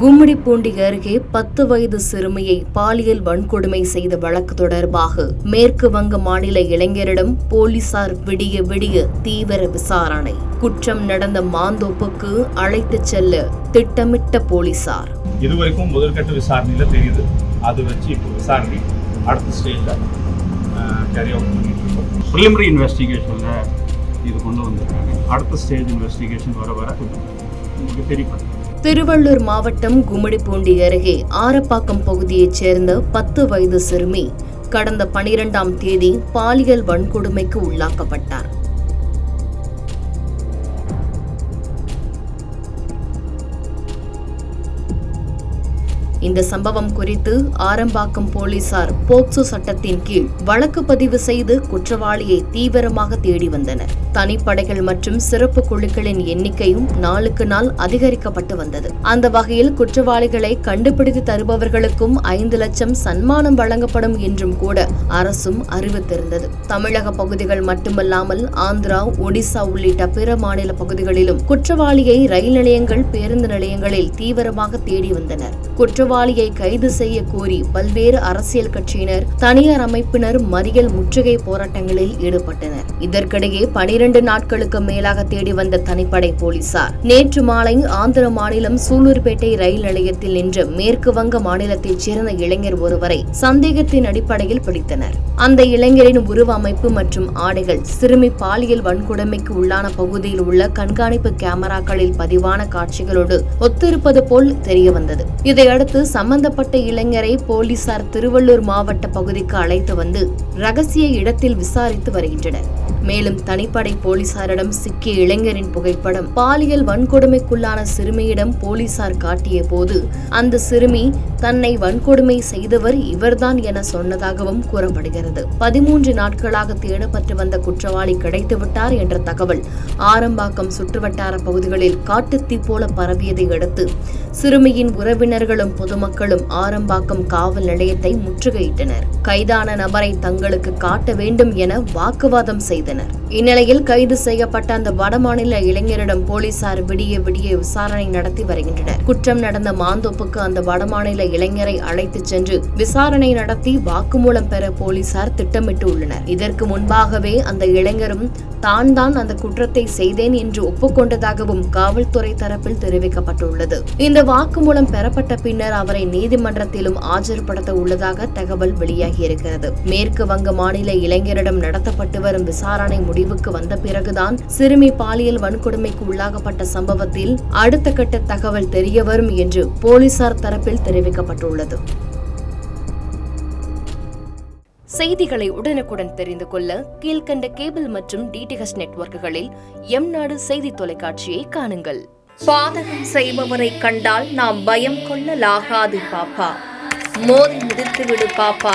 கும்மிடிப்பூண்டி அருகே பத்து வயது சிறுமியை பாலியல் வன்கொடுமை செய்த வழக்கு தொடர்பாக மேற்கு வங்க மாநில இளைஞரிடம் போலீசார் விடிய விடிய தீவிர விசாரணை. குற்றம் நடந்த மாந்தோப்புக்கு அழைத்துச் செல்ல திட்டமிட்ட போலீசார். இது வரைக்கும் முதற்கட்ட விசாரணையில் தெரியுது. அது வச்சு இப்போ விசாரணை அடுத்த ஸ்டேஜில் கேரி அவுட் பண்ணிட்டு இருக்கோம். ப்ரிலிமினரி இன்வெஸ்டிகேஷனில் இது கொண்டு வந்திருக்காங்க. அடுத்த ஸ்டேஜ் இன்வெஸ்டிகேஷன் வர வர கொஞ்சம் உங்களுக்கு தெரியப்படுத்தும் திருவள்ளூர் மாவட்டம் கும்மிடிப்பூண்டி அருகே ஆரப்பாக்கம் பகுதியைச் சேர்ந்த பத்து வயது சிறுமி கடந்த பனிரெண்டாம் தேதி பாலியல் வன்கொடுமைக்கு உள்ளாக்கப்பட்டார். இந்த சம்பவம் குறித்து ஆரம்பாக்கம் போலீசார் போக்சோ சட்டத்தின் கீழ் வழக்கு பதிவு செய்து குற்றவாளியை தீவிரமாக தேடி வந்தனர். தனிப்படைகள் மற்றும் சிறப்பு குழுக்களின் எண்ணிக்கையும் நாளுக்கு நாள் அதிகரிக்கப்பட்டு வந்தது. அந்த வகையில் குற்றவாளிகளை கண்டுபிடித்து தருபவர்களுக்கும் ஐந்து லட்சம் சன்மானம் வழங்கப்படும் என்றும் கூட அரசும் அறிவித்திருந்தது. தமிழக பகுதிகள் மட்டுமல்லாமல் ஆந்திரா ஒடிசா உள்ளிட்ட பிற மாநில பகுதிகளிலும் குற்றவாளியை ரயில் நிலையங்கள் பேருந்து நிலையங்களில் தீவிரமாக தேடி வந்தனர். குற்ற குற்றவாளியை கைது செய்ய கோரி பல்வேறு அரசியல் கட்சியினர் தனியார் அமைப்பினர் மறியல் முற்றுகை போராட்டங்களில் ஈடுபட்டனர். இதற்கிடையே பனிரண்டு நாட்களுக்கு மேலாக தேடி வந்த தனிப்படை போலீசார் நேற்று மாலை ஆந்திர மாநிலம் சூலூர்பேட்டை ரயில் நிலையத்தில் நின்று மேற்கு வங்க மாநிலத்தைச் சேர்ந்த இளைஞர் ஒருவரை சந்தேகத்தின் அடிப்படையில் பிடித்தனர். அந்த இளைஞரின் உருவ அமைப்பு மற்றும் ஆடைகள் சிறுமி பாலியல் வன்கொடுமைக்கு உள்ளான பகுதியில் உள்ள கண்காணிப்பு கேமராக்களில் பதிவான காட்சிகளோடு ஒத்திருப்பது போல் தெரியவந்தது. இதையடுத்து சம்பந்தப்பட்ட இளைஞரை போலீசார் திருவள்ளூர் மாவட்ட பகுதிக்கு அழைத்து வந்து ரகசிய இடத்தில் விசாரித்து வருகின்றனர். மேலும் தனிப்படை போலீசாரிடம் சிக்கிய இளைஞரின் புகைப்படம். பாலியல் வன்கொடுமைக்குள்ளான சிறுமியிடம் போலீசார் காட்டிய போது அந்த சிறுமி தன்னை வன்கொடுமை செய்தவர் இவர்தான் என சொன்னதாகவும் கூறப்படுகிறது. பதிமூன்று நாட்களாக தேடப்பட்டு வந்த குற்றவாளி கிடைத்துவிட்டார் என்ற தகவல் ஆரம்பாக்கம் சுற்றுவட்டார பகுதிகளில் காட்டுத்தீ போல பரவியதை அடுத்து சிறுமியின் உறவினர்களும் பொதுமக்களும் ஆரம்பாக்கம் காவல் நிலையத்தை முற்றுகையிட்டனர். கைதான நபரை தங்களுக்கு காட்ட வேண்டும் என வாக்குவாதம் செய்தனர். இந்நிலையில் கைது செய்யப்பட்ட அந்த வடமாநில இளைஞரிடம் போலீசார் விடிய விடிய விசாரணை நடத்தி வருகின்றனர். குற்றம் நடந்த மாந்தோப்புக்கு அந்த வடமாநில இளைஞரை அழைத்துச் சென்று விசாரணை நடத்தி வாக்குமூலம் பெற போலீசார் திட்டமிட்டு உள்ளனர். இதற்கு முன்பாகவே அந்த இளைஞரும் தான் தான் அந்த குற்றத்தை செய்தேன் என்று ஒப்புக்கொண்டதாகவும் காவல்துறை தரப்பில் தெரிவிக்கப்பட்டுள்ளது. இந்த வாக்குமூலம் பெறப்பட்ட பின்னர் அவரை நீதிமன்றத்திலும் ஆஜர்படுத்த உள்ளதாக தகவல் வெளியாகி வெளியாகியிருக்கிறது மேற்கு வங்க மாநில இளைஞரிடம் நடத்தப்பட்டு வரும் விசாரணை முடிவுக்கு வந்த பிறகுதான் சிறுமி பாலியல் வன்கொடுமைக்கு உள்ளாகப்பட்ட சம்பவத்தில் அடுத்த கட்ட தகவல் தெரியவரும் என்று போலீசார் தரப்பில் தெரிவிக்கப்பட்டுள்ளது. செய்திகளை உடனுக்குடன் தெரிந்து கொள்ள கீழ்கண்ட கேபிள் மற்றும் டிடிஹெச் நெட்வொர்க்குகளில் எம் நாடு செய்தி தொலைக்காட்சியை காணுங்கள். பாதகம் செய்பவரை கண்டால் நாம் பயம் கொள்ளலாகாது பாப்பா. மோதி முடித்துவிடு பாப்பா.